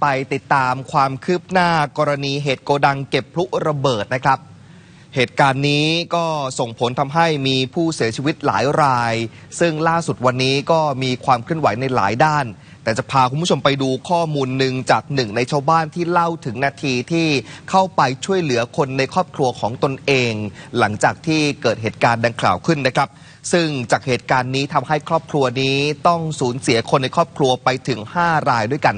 ไปติดตามความคืบหน้ากรณีเหตุโกดังเก็บพลุระเบิดนะครับ เหตุการณ์นี้ก็ส่งผลทำให้มีผู้เสียชีวิตหลายราย ซึ่งล่าสุดวันนี้ก็มีความเคลื่อนไหวในหลายด้าน แต่จะพาคุณผู้ชมไปดูข้อมูลหนึ่งจากหนึ่งในชาวบ้านที่เล่าถึงนาทีที่เข้าไปช่วยเหลือคนในครอบครัวของตนเอง หลังจากที่เกิดเหตุการณ์ดังกล่าวขึ้นนะครับซึ่งจากเหตุการณ์นี้ทำให้ครอบครัวนี้ต้องสูญเสียคนในครอบครัวไปถึง 5 รายด้วยกัน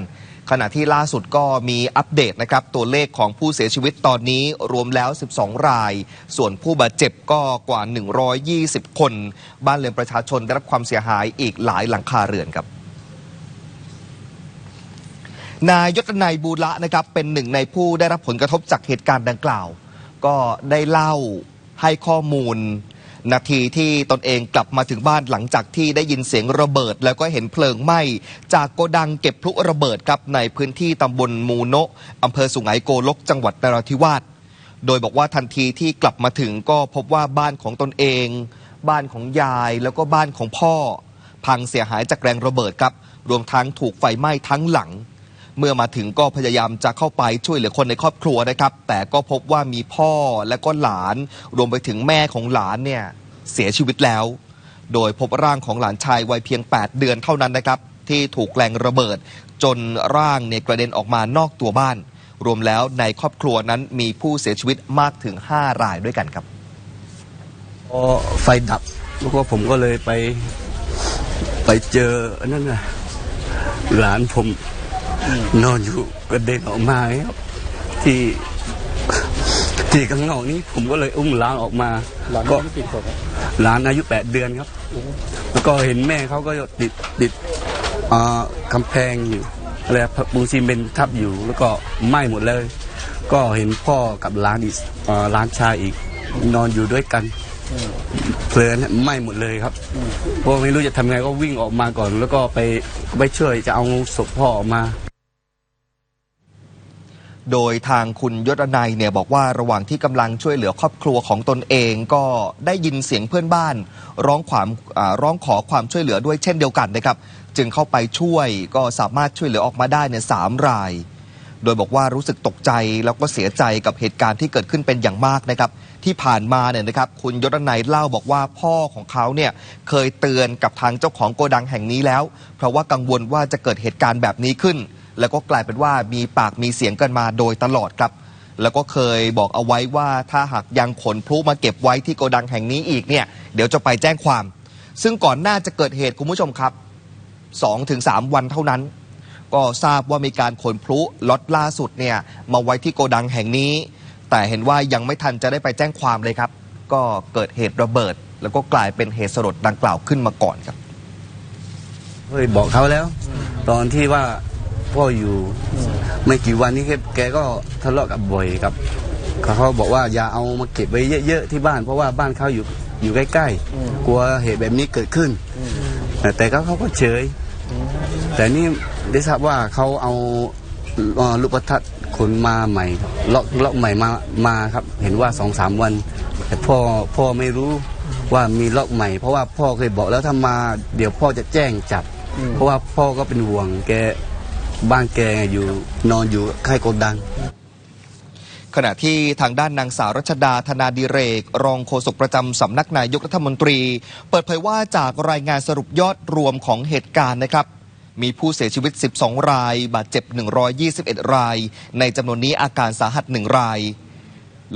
ขณะที่ล่าสุดก็มีอัปเดตนะครับ ตัวเลขของผู้เสียชีวิตตอนนี้รวมแล้ว 12 ราย ส่วนผู้บาดเจ็บก็กว่า 120 คน บ้านเรือนประชาชนได้รับความเสียหายอีกหลายหลังคาเรือนครับนายยศนายบูระนะครับเป็นหนึ่งในผู้ได้รับผลกระทบจากเหตุการณ์ดังกล่าว ก็ได้เล่าให้ข้อมูล นาทีที่ตนเองกลับมาถึงบ้านหลังจากที่ได้ยินเสียงระเบิด แล้วก็เห็นเพลิงไหม้ จากโกดังเก็บพลุระเบิดครับในพื้นที่ตำบลมูโนะอำเภอสุไหงโกลกจังหวัดนราธิวาสโดยบอกว่าทันทีที่กลับมาถึงก็พบว่าบ้านของตนเอง บ้านของยายแล้วก็บ้านของพ่อ พังเสียหายจากแรงระเบิดครับ รวมทั้งถูกไฟไหม้ทั้งหลัง เมื่อมาถึงก็พยายามจะเข้าไปช่วยเหลือคนในครอบครัวนะครับ แต่ก็พบว่ามีพ่อและก็หลาน รวมไปถึงแม่ของหลานเนี่ยเสียชีวิตแล้ว โดยพบร่างของหลานชายวัยเพียง 8 เดือนเท่านั้นนะครับ ที่ถูกแรงระเบิด จนร่างเนี่ยกระเด็นออกมานอกตัวบ้าน รวมแล้วในครอบครัวนั้นมีผู้เสียชีวิตมากถึง 5 รายด้วยกันครับพอไฟดับแล้วก็ผมก็เลยไป ไปเจออันนั่นนะหลานผม นอนอยู่กระเด็นออกมาครับที่ที่ข้างนอกนี้ผมก็เลยอุ้มหลานออกมาหลานก็อายุกี่ขวบครับหลานอายุแปดเดือนครับ แล้วก็เห็นแม่เขาก็ติดติดอ่ากำแพงอยู่อะไรปูนซีเมนต์ทับอยู่ แล้วก็ไหม้หมดเลย ก็เห็นพ่อกับหลานอีกอ่าหลานชายอีก นอนอยู่ด้วยกันเพลินไหม้หมดเลยครับเพราะไม่รู้จะทำไงก็วิ่งออกมาก่อน แล้วก็ไปไปช่วยจะเอาศพพ่อออกมา โดยทางคุณยศนัยเนี่ยบอกว่าระหว่างที่กำลังช่วยเหลือครอบครัวของตนเองก็ได้ยินเสียงเพื่อนบ้าน ร้องความร้องขอความช่วยเหลือด้วยเช่นเดียวกันนะครับ จึงเข้าไปช่วยก็สามารถช่วยเหลือออกมาได้เนี่ยสามราย โดยบอกว่ารู้สึกตกใจแล้วก็เสียใจกับเหตุการณ์ที่เกิดขึ้นเป็นอย่างมากนะครับ ที่ผ่านมาเนี่ยนะครับ คุณยศนัยเล่าบอกว่าพ่อของเขาเนี่ยเคยเตือนกับทางเจ้าของโกดังแห่งนี้แล้ว เพราะว่ากังวลว่าจะเกิดเหตุการณ์แบบนี้ขึ้น แล้วก็กลายเป็นว่ามีปากมีเสียงกันมาโดยตลอดครับ แล้วก็เคยบอกเอาไว้ว่าถ้าหากยังขนพลุมาเก็บไว้ที่โกดังแห่งนี้อีกเนี่ยเดี๋ยวจะไปแจ้งความ ซึ่งก่อนหน้าจะเกิดเหตุคุณผู้ชมครับ2-3 วันเท่านั้น ก็ทราบว่ามีการขนพลุล็อตล่าสุดเนี่ยมาไว้ที่โกดังแห่งนี้ แต่เห็นว่ายังไม่ทันจะได้ไปแจ้งความเลยครับ ก็เกิดเหตุระเบิด แล้วก็กลายเป็นเหตุสลดดังกล่าวขึ้นมาก่อนครับ เคยบอกเขาแล้ว ตอนที่ว่า พ่ออยู่ ไม่กี่วันนี้แกแกก็ทะเลาะกับบ่อยกับเขาเขาบอกว่าอย่าเอามาเก็บไว้เยอะๆที่บ้านเพราะว่าบ้านเขาอยู่อยู่ใกล้ๆ กลัวเหตุแบบนี้เกิดขึ้น แต่แต่ก็เขาก็เฉย แต่นี่ได้ทราบว่าเขาเอาเอ่อลูกประทัดขนมาใหม่ครับล็อกล็อกใหม่มามาครับ เห็นว่าสองสามวัน แต่พ่อพ่อไม่รู้ว่ามีล็อกใหม่ เพราะว่าพ่อเคยบอกแล้วถ้ามา เดี๋ยวพ่อจะแจ้งจับ เพราะว่าพ่อก็เป็นห่วงแก บ้านแกอยู่นอนอยู่ค่ายโกดัง ขณะที่ทางด้านนางสาวรัชดาธนาดิเรก รองโฆษกประจำสำนักนายกรัฐมนตรี เปิดเผยว่าจากรายงานสรุปยอดรวมของเหตุการณ์นะครับ มีผู้เสียชีวิต 12 ราย บาดเจ็บ 121 ราย ในจำนวนนี้อาการสาหัส 1 ราย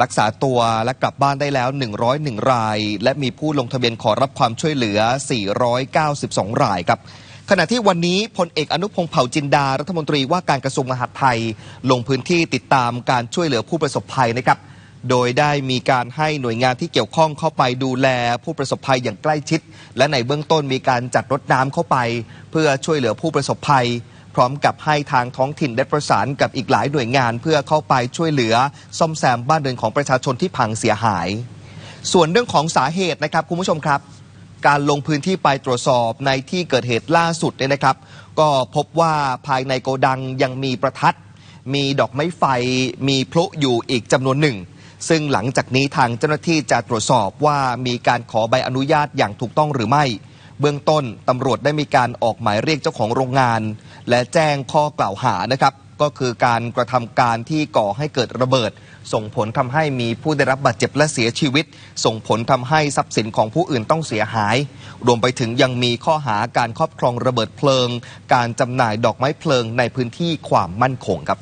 รักษาตัวและกลับบ้านได้แล้ว 101 ราย และมีผู้ลงทะเบียนขอรับความช่วยเหลือ 492 รายครับ ขณะที่วันนี้พลเอกอนุพงศ์เผ่าจินดา รัฐมนตรีว่าการกระทรวงมหาดไทย ลงพื้นที่ติดตามการช่วยเหลือผู้ประสบภัยนะครับ โดยได้มีการให้หน่วยงานที่เกี่ยวข้องเข้าไปดูแลผู้ประสบภัยอย่างใกล้ชิด และในเบื้องต้นมีการจัดรถน้ำเข้าไป เพื่อช่วยเหลือผู้ประสบภัย พร้อมกับให้ทางท้องถิ่นได้ประสานกับอีกหลายหน่วยงาน เพื่อเข้าไปช่วยเหลือ ซ่อมแซมบ้านเรือนของประชาชนที่พังเสียหาย ส่วนเรื่องของสาเหตุนะครับคุณผู้ชมครับ การลงพื้นที่ไปตรวจสอบในที่เกิดเหตุล่าสุดเนี่ยนะครับ ก็พบว่าภายในโกดังยังมีประทัด มีดอกไม้ไฟ มีพลุอยู่อีกจำนวนหนึ่ง ซึ่งหลังจากนี้ทางเจ้าหน้าที่จะตรวจสอบว่ามีการขอใบอนุญาตอย่างถูกต้องหรือไม่ เบื้องต้นตำรวจได้มีการออกหมายเรียกเจ้าของโรงงาน และแจ้งข้อกล่าวหานะครับ ก็คือการกระทำการที่ก่อให้เกิดระเบิด ส่งผลทำให้มีผู้ได้รับบาดเจ็บและเสียชีวิต ส่งผลทำให้ทรัพย์สินของผู้อื่นต้องเสียหาย รวมไปถึงยังมีข้อหาการครอบครองระเบิดเพลิง การจำหน่ายดอกไม้เพลิงในพื้นที่ความมั่นคงครับ